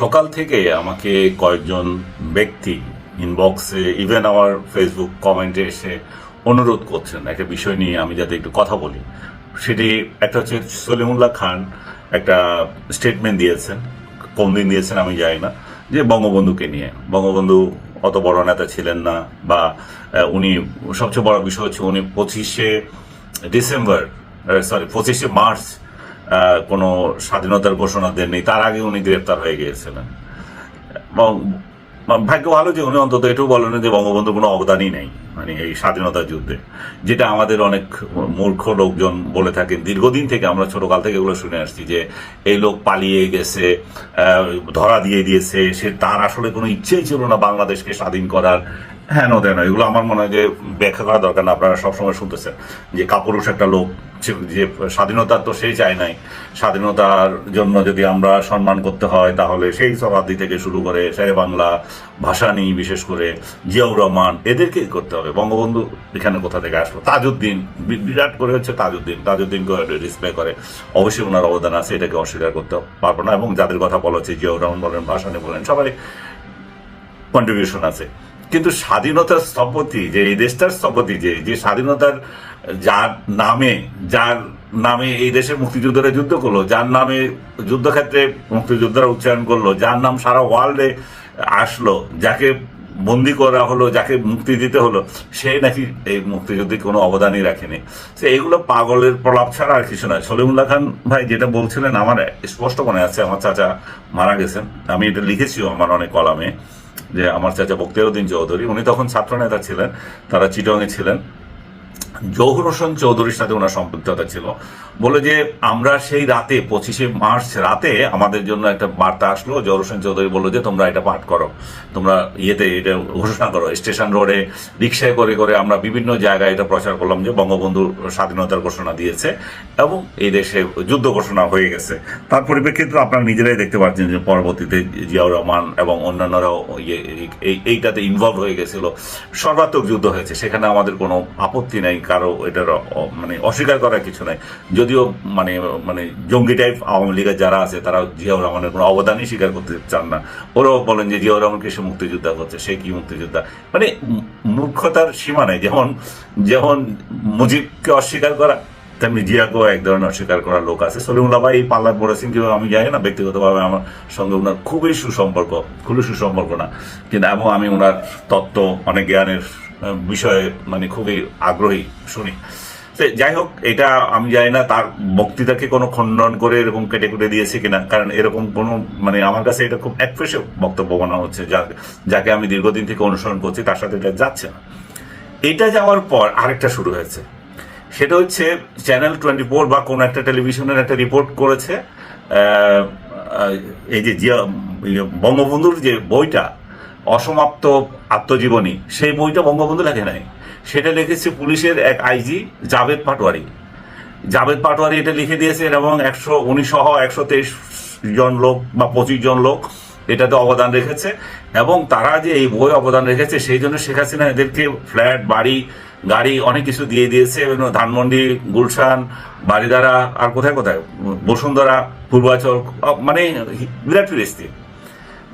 সকাল থেকে আমাকে কয়েকজন ব্যক্তি ইনবক্সে ইভেন আমার ফেসবুক কমেন্টে এসে অনুরোধ করছেন। একটা বিষয় নিয়ে আমি যাতে একটু কথা বলি। সেটি একটা হচ্ছে সলিমুল্লাহ খান একটা স্টেটমেন্ট দিয়েছেন। কোন দিন দিয়েছেন আমি জানি না। যে বঙ্গবন্ধুকে নিয়ে। বঙ্গবন্ধু অত বড় নেতা ছিলেন না বা উনি সবচেয়ে বড় বিষয় হচ্ছে উনি পঁচিশে ডিসেম্বর সরি পঁচিশে মার্চ কোনো স্বাধীনতার ঘোষণা দেননি। তার আগে উনি গ্রেপ্তার হয়ে গিয়েছিলেন। এবং ভাগ্য ভালো যে উনি অন্তত এটাও বলেন যে বঙ্গবন্ধুর কোনো অবদানই নেই মানে এই স্বাধীনতা যুদ্ধে, যেটা আমাদের অনেক মূর্খ লোকজন বলে থাকেন। দীর্ঘদিন থেকে আমরা ছোটকাল থেকে এগুলো শুনে আসছি যে এই লোক পালিয়ে গেছে ধরা দিয়ে দিয়েছে, সে তার আসলে কোনো ইচ্ছেই ছিল না বাংলাদেশকে স্বাধীন করার। হ্যাঁ নো নয় এগুলো আমার মনে হয় যে ব্যাখ্যা করা দরকার না, আপনারা সবসময় শুনতেছেন যে কাপুরুষ একটা লোক যে- যে স্বাধীনতা তো সেই চায় নাই। স্বাধীনতার জন্য যদি আমরা সম্মান করতে হয়, তাহলে সেই শতাব্দী থেকে শুরু করে শেরে বাংলা ভাসানি বিশেষ করে, জিয়াউর রহমান, এদেরকে করতে হবে? বঙ্গবন্ধু এখানে কোথা থেকে আসলো? তাজউদ্দিন বিরাট করে হচ্ছে তাজউদ্দিন। তাজউদ্দিনকে ডিসপ্লে করে। অবশ্যই ওনার অবদান আছে, এটাকে অস্বীকার করতে পারব না। এবং যাদের কথা বলা হচ্ছে, জিয়াউর রহমান বলেন ভাসানি বলেন সবাই কন্ট্রিবিউশন আছে। কিন্তু স্বাধীনতার স্থপতি যে, এই দেশটার স্থপতি যে যে স্বাধীনতার যার নামে যার নামে এই দেশের মুক্তিযোদ্ধারা যুদ্ধ করল, যার নামে যুদ্ধক্ষেত্রে মুক্তিযোদ্ধারা উচ্চারণ করল, যার নাম সারা ওয়ার্ল্ডে আসলো, যাকে বন্দি করা হলো, যাকে মুক্তি দিতে হলো, সে নাকি এই মুক্তিযুদ্ধে কোনো অবদানই রাখেনি। সে এগুলো পাগলের প্রলাপ ছাড়া আর কিছু নয়। সলিমুল্লাহ খান ভাই যেটা বলছিলেন, আমার স্পষ্ট মনে আছে, আমার চাচা মারা গেছেন। আমি এটা লিখেছিও আমার অনেক কলামে। যে আমার চাচা বক্তিয়ারুদ্দিন চৌধুরী উনি তখন ছাত্রনেতা ছিলেন তারা চিটংয়ে ছিলেন। জৌহর হোসেন চৌধুরীর সাথে ওনার সম্পৃক্ততা ছিল। বলে যে, আমরা সেই রাতে, পঁচিশে মার্চ রাতে আমাদের জন্য একটা বার্তা আসলো। জৌহর হোসেন চৌধুরী বলল যে, তোমরা এটা পাঠ করো। তোমরা ইয়েতে এটা ঘোষণা করো। স্টেশন রোডে রিক্সায় করে করে আমরা বিভিন্ন জায়গায় এটা প্রচার করলাম যে, বঙ্গবন্ধু স্বাধীনতার ঘোষণা দিয়েছে এবং এই দেশে যুদ্ধ ঘোষণা হয়ে গেছে। তার পরিপ্রেক্ষিতে আপনারা নিজেরাই দেখতে পাচ্ছেন যে, পরবর্তীতে জিয়াউর রহমান এবং অন্যান্যরাও ইয়ে এই এইটাতে ইনভলভ হয়ে গেছিল। সর্বাত্মক যুদ্ধ হয়েছে। সেখানে আমাদের কোনো আপত্তি নাই। কারও এটার মানে অস্বীকার করার কিছু নাই। যদিও মানে মানে জঙ্গি টাইপ আওয়ামী লীগের যারা আছে, তারা জিয়াউর রহমানের কোনো অবদানই স্বীকার করতে চান না। ওরাও বলেন যে জিয়াউর রহমানকে সে মুক্তিযোদ্ধা করছে, সে কি মুক্তিযোদ্ধা? মানে মূর্খতার সীমা নেই। যেমন যেমন মুজিবকে অস্বীকার করা, তেমনি জিয়াকেও এক ধরনের অস্বীকার করার লোক আছে। সলিমুল্লাহ ভাই, এই পাল্লায় পড়েছেন কেউ আমি জানি না, ব্যক্তিগতভাবে আমার সঙ্গে ওনার খুবই সুসম্পর্ক খুবই সুসম্পর্ক না। কিন্তু এবং আমি ওনার তত্ত্ব, অনেক জ্ঞানের বিষয়ে মানে খুবই আগ্রহী শুনি। সে যাই হোক এটা আমি জানি না তার বক্তৃতাকে কোনো খণ্ডন করে এরকম কেটে কুটে দিয়েছে কিনা কারণ এরকম কোনো মানে আমার কাছে এটা খুব একফেসে বক্তব্য মনে হচ্ছে যা- যাকে আমি দীর্ঘদিন থেকে অনুসরণ করছি তার সাথে এটা যাচ্ছে না। এটা যাওয়ার পর আরেকটা শুরু হয়েছে। সেটা হচ্ছে চ্যানেল টোয়েন্টি ফোর বা কোনো একটা টেলিভিশনের একটা রিপোর্ট করেছে এই যে ইয়ে, বঙ্গবন্ধুর যে বইটা অসমাপ্ত আত্মজীবনী। সেই বইটা বঙ্গবন্ধু লেখে নাই। সেটা লিখেছে পুলিশের এক আইজি, জাভেদ পাটোয়ারি। জাভেদ পাটোয়ারি এটা লিখে দিয়েছেন এবং একশো উনিশ সহ একশো তেইশ জন লোক বা পঁচিশ জন লোক এটাতে অবদান রেখেছে। এবং তারা যে এই বই অবদান রেখেছে, সেই জন্য শেখ হাসিনা এদেরকে ফ্ল্যাট, বাড়ি, গাড়ি অনেক কিছু দিয়ে দিয়েছে। ধানমন্ডি, গুলশান বাড়িদারা আর কোথায় কোথায়? বসুন্ধরা, পূর্বাচল মানে বিরাট ফিরিস্তি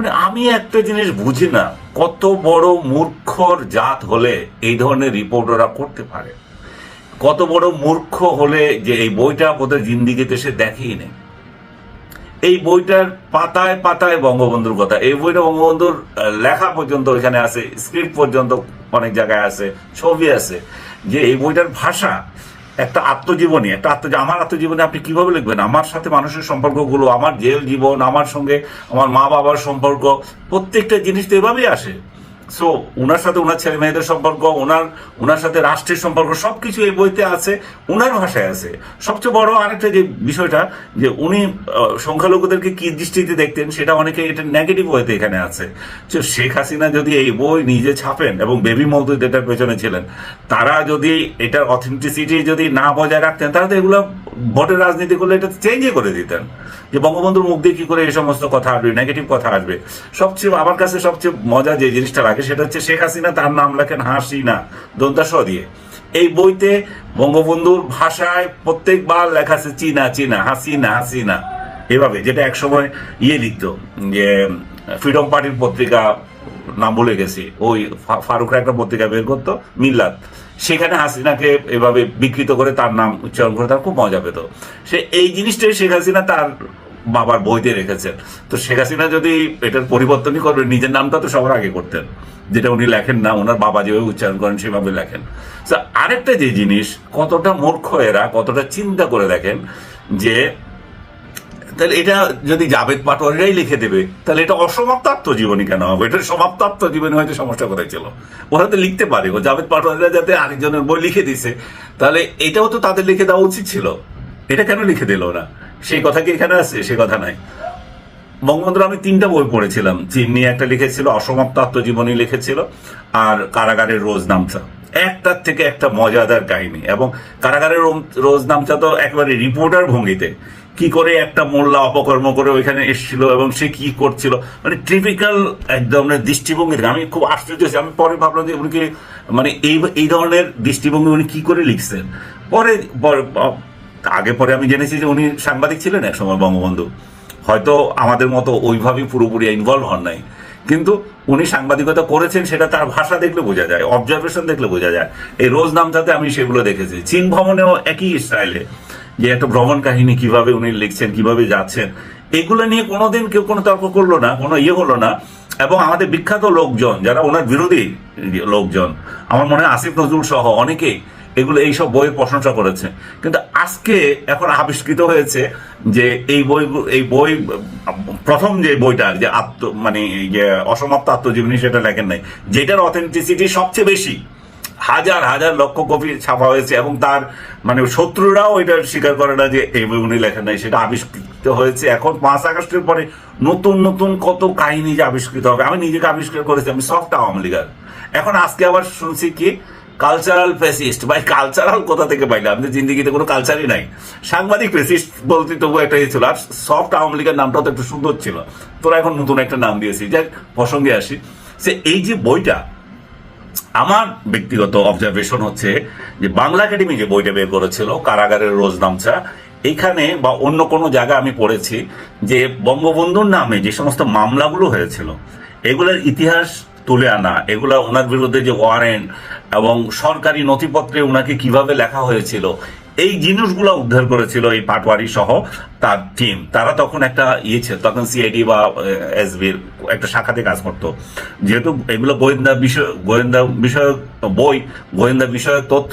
মানে আমি একটা জিনিস বুঝি না, কত বড় মূর্খর জাত হলে এই ধরনের রিপোর্ট ওরা করতে পারে? কত বড় মূর্খ হলে যে এই বইটা বোধহয় জিন্দিগিতে সে দেখেই নেই। এই বইটার পাতায় পাতায় বঙ্গবন্ধুর কথা, এই বইটা বঙ্গবন্ধুর লেখা পর্যন্ত এখানে আছে, স্ক্রিপ্ট পর্যন্ত অনেক জায়গায় আছে, ছবি আছে, যে এই বইটার ভাষা একটা আত্মজীবনী, একটা আত্ম, আমার আত্মজীবনী আপনি কীভাবে লিখবেন? আমার সাথে মানুষের সম্পর্কগুলো, আমার জেল জীবন, আমার সঙ্গে আমার মা বাবার সম্পর্ক, প্রত্যেকটা জিনিস তো এভাবেই আসে। সো ওনার সাথে ওনার ছেলে মেয়েদের সম্পর্ক ওনার ওনার সাথে রাষ্ট্রের সম্পর্ক, সবকিছু এই বইতে আছে ওনার ভাষায় আছে। সবচেয়ে বড় আরেকটা যে বিষয়টা, যে উনি সংখ্যালঘুদেরকে কি দৃষ্টিতে দেখতেন, সেটা অনেকে এটা নেগেটিভ ওয়েতে এখানে আছে। তো শেখ হাসিনা যদি এই বই নিজে ছাপেন এবং বেবি মৌদুদ এটার পেছনে ছিলেন, তারা যদি এটার অথেন্টিসিটি যদি না বজায় রাখতেন তাহলে তো এগুলো ভোটের রাজনীতি করলে এটা চেঞ্জই করে দিতেন। যে বঙ্গবন্ধুর মুখ দিয়ে কি করে এই সমস্ত কথা আসবে নেগেটিভ কথা আসবে। সবচেয়ে আমার কাছে সবচেয়ে মজা যে জিনিসটা লাগে সেটা হচ্ছে শেখ হাসিনা তার নাম লেখেন হাসিনা দন্তাস দিয়ে। এই বইতে বঙ্গবন্ধুর ভাষায় প্রত্যেকবার লেখা আছে চীনা চীনা, হাসিনা হাসিনা। এভাবে, যেটা একসময় ইয়ে লিখত, যে ফ্রিডম পার্টির পত্রিকা, নাম ভুলে গেছি। ওই ফারুকরা একটা পত্রিকা বের করতো, মিল্লাত। সেখানে হাসিনাকে এভাবে বিকৃত করে তার নাম উচ্চারণ করে তার খুব মজা পেত। সে এই জিনিসটাই শেখ হাসিনা তার বাবার বইতে রেখেছেন। তো শেখ হাসিনা যদি এটার পরিবর্তনই করবেন নিজের নামটা তো সবার আগে করতেন। যেটা উনি লেখেন না, ওনার বাবা যেভাবে উচ্চারণ করেন সেভাবে লেখেন। আরেকটা যে জিনিস, কতটা মূর্খ এরা, কতটা চিন্তা করে দেখেন যে তাহলে এটা যদি জাবেদ পাটোয়ারিরাই লিখে দেবে, তাহলে এটা অসমাপ্ত আত্মজীবনী কেন হবে? এটা সমাপ্ত আত্মজীবনী হয়তো সমস্যা কোথায় ছিল ওরা তো লিখতে পারে, ও জাভেদ পাটোয়ারিরা যাতে আরেকজনের বই লিখে দিছে। তাহলে এটাও তো তাদের লিখে দেওয়া উচিত ছিল। এটা কেন লিখে দিল না সেই কথা কি এখানে আছে? সে কথা নাই। বঙ্গবন্ধুর আমি তিনটা বই পড়েছিলাম। চীন নিয়ে একটা লিখেছিল অসমাপ্ত আত্মজীবনী লিখেছিল, আর কারাগারের রোজ নামচা। একটার থেকে একটা মজাদার কাহিনী। এবং কারাগারের রোজ নামচা তো একেবারে রিপোর্টার ভঙ্গিতে। কি করে একটা মোল্লা অপকর্ম করে ওইখানে এসেছিল এবং সে কি করছিল? মানে টিপিক্যাল এক ধরনের দৃষ্টিভঙ্গি আমি খুব আশ্চর্য হয়েছি। আমি পরে ভাবলাম যে উনি কি মানে এই এই ধরনের দৃষ্টিভঙ্গি উনি কি করে লিখছেন? পরে- আগে পরে আমি জেনেছি যে উনি সাংবাদিক ছিলেন এক সময় বঙ্গবন্ধু। হয়তো আমাদের মতো ওইভাবেই পুরোপুরি ইনভলভ হন নাই। কিন্তু উনি সাংবাদিকতা করেছেন, সেটা তার ভাষা দেখলে বোঝা যায় অবজারভেশন দেখলে বোঝা যায়। এই রোজ নামটাতে আমি সেগুলো দেখেছি। চীন ভ্রমণেও একই স্টাইলে যে একটা ভ্রমণ কাহিনী কীভাবে উনি লিখছেন, কীভাবে যাচ্ছেন, এগুলো নিয়ে কোনোদিন কেউ কোনো তর্ক করল না, কোনো ইয়ে হলো না। এবং আমাদের বিখ্যাত লোকজন, যারা ওনার বিরোধী লোকজন, আমার মনে হয় আসিফ নজরুল সহ অনেকেই এগুলো, এইসব বইয়ের প্রশংসা করেছে। কিন্তু আজকে এখন আবিষ্কৃত হয়েছে যে এই বই এই বই, প্রথম যে বইটা, যে আত্ম মানে অসমাপ্ত আত্মজীবনী, সেটা লেখেন নাই, যেটার অথেন্টিসিটি সবচেয়ে বেশি। হাজার হাজার লক্ষ কপি ছাপা হয়েছে এবং তার মানে শত্রুরাও এটা স্বীকার করে না যে এই উনি লেখেন নাই, সেটা আবিষ্কৃত হয়েছে। এখন পাঁচ আগস্টের পরে নতুন নতুন কত কাহিনী যে আবিষ্কৃত হবে। আমি নিজেকে আবিষ্কার করেছি, আমি সফট আওয়ামী লীগার। এখন আজকে আবার শুনছি কি কালচারাল ফেসিস্ট ভাই কালচারাল কোথা থেকে পাইলাম আমাদের জিন্দিগিতে কোনো কালচারই নাই। সাংবাদিক ফেসিস্ট বলতে তবু একটা ইয়ে ছিল, আর সফট আওয়ামী লীগের নামটাও তো একটু সুন্দর ছিল। তোরা এখন নতুন একটা নাম দিয়েছি যাক প্রসঙ্গে আসি। সে এই যে বইটা আমার ব্যক্তিগত অবজারভেশন হচ্ছে যে বাংলা একাডেমি যে বইটা বের করেছিল, কারাগারের রোজ নামচা এইখানে বা অন্য কোনো জায়গায় আমি পড়েছি যে বঙ্গবন্ধুর নামে যে সমস্ত মামলাগুলো হয়েছিল, এগুলোর ইতিহাস তুলে আনা, এগুলা ওনার বিরুদ্ধে যে ওয়ারেন্ট এবং সরকারি নথিপত্রে ওনাকে কীভাবে লেখা হয়েছিল, এই জিনিসগুলো উদ্ধার করেছিল এই পাটওয়ারি সহ তার টিম তারা তখন একটা ইয়ে ছিল, তখন সিআইডি বা এসবির একটা শাখাতে কাজ করতো। যেহেতু এগুলো গোয়েন্দা বিষয়, গোয়েন্দা বিষয়ক বই, গোয়েন্দা বিষয়ক তথ্য,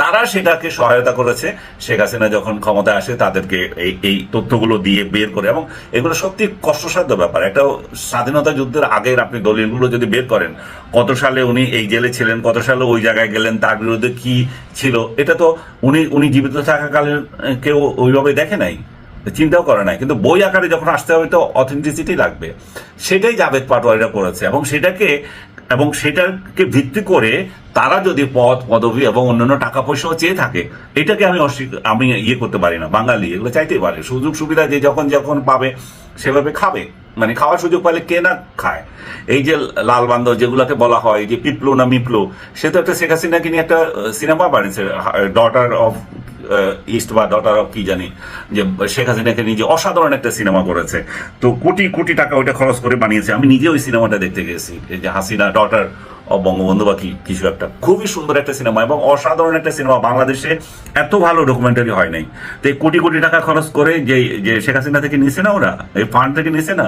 তারা সেটাকে সহায়তা করেছে। শেখ হাসিনা যখন ক্ষমতায় আসে, তাদেরকে এই এই তথ্যগুলো দিয়ে বের করে। এবং এগুলো সত্যি কষ্টসাধ্য ব্যাপার। একটা স্বাধীনতা যুদ্ধের আগের আপনি দলিলগুলো যদি বের করেন, কত সালে উনি এই জেলে ছিলেন, কত সালে ওই জায়গায় গেলেন, তার বিরুদ্ধে কি ছিল, এটা তো উনি উনি জীবিত থাকাকালীন কেউ ওইভাবে দেখে নাই। চিন্তাও করে নাই। কিন্তু বই আকারে যখন আসতে হবে তো অথেন্টিসিটি লাগবে। সেটাই জাভেদ পাটোয়ারিরা করেছে এবং সেটাকে এবং সেটাকে ভিত্তি করে তারা যদি পদ পদবি এবং অন্যান্য টাকা পয়সাও চেয়ে থাকে, এটাকে আমি আমি ইয়ে করতে পারি না, বাঙালি, এগুলো চাইতেই পারে। সুযোগ সুবিধা যে যখন যখন পাবে, সেভাবে খাবে। মানে খাওয়ার সুযোগ পেলে কে না খায়? এই যে লাল বান্দর যেগুলোকে বলা হয় যে পিপলো না মিপলো, সে তো একটা শেখ হাসিনাকে নিয়ে একটা সিনেমা বানিয়েছে ডটার অফ ইস্ট বা ডটার অফ কি জানি, যে শেখ হাসিনাকে নিজে অসাধারণ একটা সিনেমা করেছে। তো কোটি কোটি টাকা ওইটা খরচ করে বানিয়েছে। আমি নিজে ওই সিনেমাটা দেখতে গেছি। যে হাসিনা ডটার বঙ্গবন্ধু বা কিছু একটা। খুবই সুন্দর একটা সিনেমা এবং অসাধারণ একটা সিনেমা বাংলাদেশে এত ভালো ডকুমেন্টারি হয় নাই। তো কোটি কোটি টাকা খরচ করে যে যে শেখ হাসিনা থেকে নিছে না ওরা, এই ফান্ড থেকে নিছে না,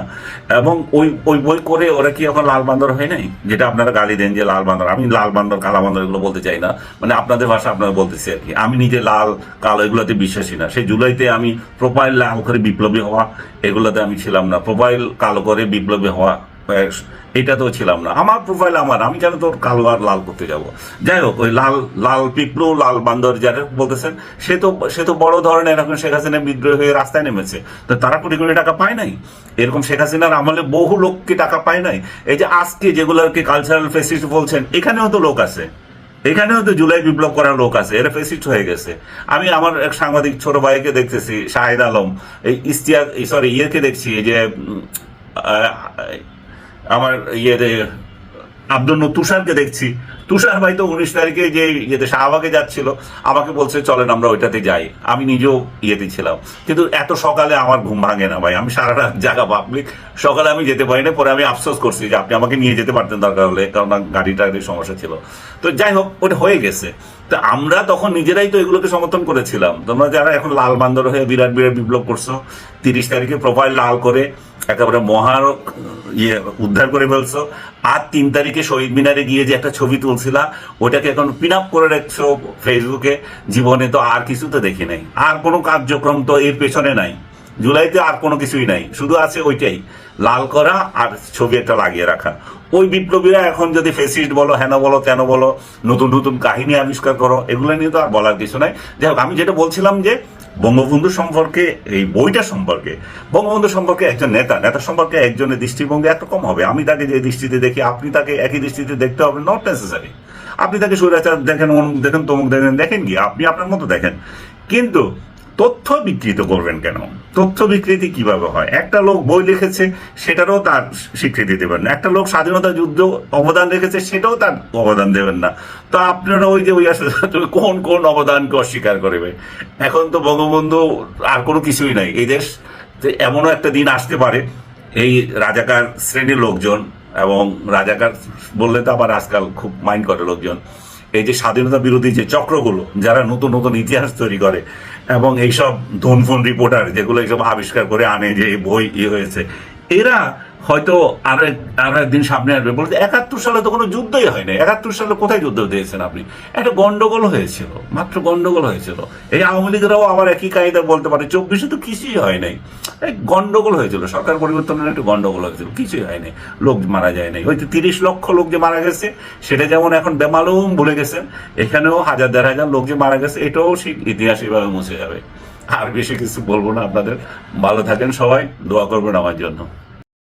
এবং ওই ওই বই করে ওরা কি এখন লাল বান্দর হয় নাই? যেটা আপনারা গালি দেন যে লাল বান্দর। আমি লাল বান্দর, কালা বান্দর এগুলো বলতে চাই না। মানে আপনাদের ভাষা আপনারা বলতেছি আর কি। আমি নিজে লাল, কালো এগুলোতে বিশ্বাসী না। সেই জুলাইতে আমি প্রোফাইল লাল করে বিপ্লবী হওয়া এগুলোতে আমি ছিলাম না। প্রোফাইল কালো করে বিপ্লবী হওয়া আহ, এটা তো ছিলাম না। আমার প্রোফাইল আমার আমি কেন তোর কালো আর লাল করতে যাব। যাই হোক ওই লাল লাল পিপলু লাল বান্দর যারা বলতেছেন সে তো সে তো বড় ধরনের এখন শেখ হাসিনা বিদ্রোহ হয়ে রাস্তায় নেমেছে। তো তারা কোটি কোটি টাকা পায় নাই? এরকম শেখ হাসিনার আমলে বহু লোককে টাকা পায় নাই? এই যে আজকে যেগুলোকে কালচারাল ফেস্টিভ বলছেন এখানেও তো লোক আছে। এখানেও তো জুলাই বিপ্লব করার লোক আছে এরা ফেসিস্ট হয়ে গেছে। আমি আমার এক সাংবাদিক ছোট ভাইকে দেখতেছি শাহিদ আলম। এই ইস্তিয়াক সরি ইয়েকে দেখছি এই যে আমার ইয়ে আব্দুল তুষারকে দেখছি। তুষার ভাই তো উনিশ তারিখে যে ইয়েতে শাহবাগে যাচ্ছিল, আমাকে বলছে, চলেন আমরা ওইটাতে যাই। আমি নিজেও ইয়েতে ছিলাম। কিন্তু এত সকালে আমার ঘুম ভাঙে না ভাই। আমি সারা রাত জাগা পাবলিক সকালে আমি যেতে পারি না, পরে আমি আফসোস করছি যে আপনি আমাকে নিয়ে যেতে পারতেন দরকার হলে, কারণ গাড়িটার সমস্যা ছিল। তো যাই হোক, ওটা হয়ে গেছে। তো আমরা তখন নিজেরাই তো এগুলোকে সমর্থন করেছিলাম। তোমরা যারা এখন লাল বান্দর হয়ে বিরাট বিরাট বিপ্লব করছ, তিরিশ তারিখে প্রোফাইল লাল করে একেবারে মহারক ইয়ে উদ্ধার করে ফেলছো, আর তিন তারিখে শহীদ মিনারে গিয়ে যে একটা ছবি তুলছিলা, ওটাকে এখন পিন আপ করে রাখছো ফেসবুকে জীবনে তো আর কিছু তো দেখি নাই। আর কোনো কার্যক্রম তো এর পেছনে নাই। জুলাইতে আর কোনো কিছুই নাই। শুধু আছে ওইটাই, লাল করা আর ছবি একটা লাগিয়ে রাখা। ওই বিপ্লবীরা এখন যদি ফেসিস্ট বলো, হেন বলো, তেন বলো, নতুন নতুন কাহিনী আবিষ্কার করো, এগুলো নিয়ে তো আর বলার কিছু নাই। যাই আমি যেটা বলছিলাম যে, বঙ্গবন্ধু সম্পর্কে, এই বইটা সম্পর্কে, বঙ্গবন্ধু সম্পর্কে একজন নেতা নেতা সম্পর্কে একজনের দৃষ্টিভঙ্গি একরকম হবে। আমি তাকে যে দৃষ্টিতে দেখি, আপনি তাকে একই দৃষ্টিতে দেখতে হবে নট নেসেসারি আপনি তাকে স্বৈরাচার দেখেন দেখেন, তমুক দেখেন দেখেন কি? আপনি আপনার মতো দেখেন। কিন্তু তথ্য বিকৃত করবেন কেন? তথ্য বিকৃতি কীভাবে হয়? একটা লোক বই লিখেছে, সেটারও তার স্বীকৃতি দেবেন না। একটা লোক স্বাধীনতা যুদ্ধ অবদান রেখেছে, সেটাও তার অবদান দেবেন না। তো আপনারা ওই যে ওই কোন কোন অবদানকে অস্বীকার করবে? এখন তো বঙ্গবন্ধু আর কোনো কিছুই নাই। এই দেশ এমনও একটা দিন আসতে পারে, এই রাজাকার শ্রেণির লোকজন এবং রাজাকার বললে তো আবার আজকাল খুব মাইন্ড করে লোকজন। এই যে স্বাধীনতা বিরোধী যে চক্রগুলো, যারা নতুন নতুন ইতিহাস তৈরি করে এবং এইসব ধনফোন রিপোর্টার যেগুলো এইসব আবিষ্কার করে আনে যে বই ইয়ে হয়েছে এরা হয়তো আর আর একদিন সামনে আসবে। বলতে একাত্তর সালে তো কোনো যুদ্ধই হয় হয়নি। একাত্তর সালে কোথায় যুদ্ধ দিয়েছেন আপনি? একটা গন্ডগোল হয়েছিল, মাত্র গন্ডগোল হয়েছিল। এই আওয়ামী লীগেরাও আবার একই কায়দা বলতে পারে। চব্বিশে তো কিছুই হয় নাই। এই গন্ডগোল হয়েছিল। সরকার পরিবর্তনের একটা গন্ডগোল হয়েছিল। কিছুই হয়নি লোক মারা যায় নাই। হয়তো তিরিশ লক্ষ লোক যে মারা গেছে, সেটা যেমন এখন বেমালুম ভুলে গেছেন, এখানেও হাজার দেড় হাজার লোক যে মারা গেছে, এটাও সেই ইতিহাস এভাবে মুছে যাবে। আর বেশি কিছু বলব না আপনাদের। ভালো থাকেন সবাই। দোয়া করবেন আমার জন্য।